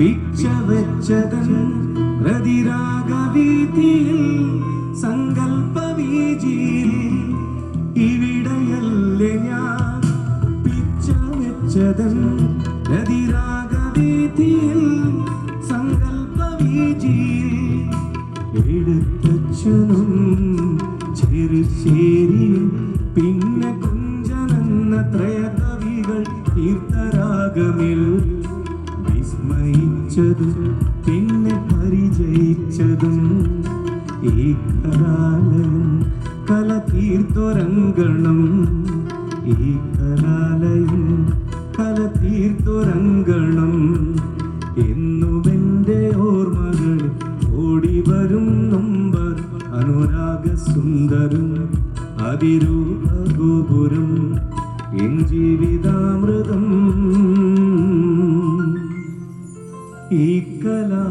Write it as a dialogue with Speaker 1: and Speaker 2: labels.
Speaker 1: പിച്ച വെച്ചതൻ സങ്കൽപ്പവീജിയിൽ ഇവിടെയല്ലേ ഞാൻ പിച്ച വെച്ചതൻ സങ്കൽപ്പവീജിയിൽ എഴുത്തച്ഛനും ചെറുശ്ശേരിയും പിന്നെ കുഞ്ചനെന്ന ത്രയകവികൾ തീർത്ഥരാഗമിൽ വിസ്മയിച്ചതും പിന്നെ പരിചയിച്ചതും ഈ കലാലയം കല തീർത്തൊരങ്കണം. ഈ കലാലയം കല തീർത്തൊരങ്കണം. എന്നുമെന്റെ ഓർമ്മകൾ ഓടി വരും നമ്പർ. അനുരാഗ സുന്ദരം അതിരൂപ ഗോപുരം എൻ ജീവിതാമൃതം ایک کلا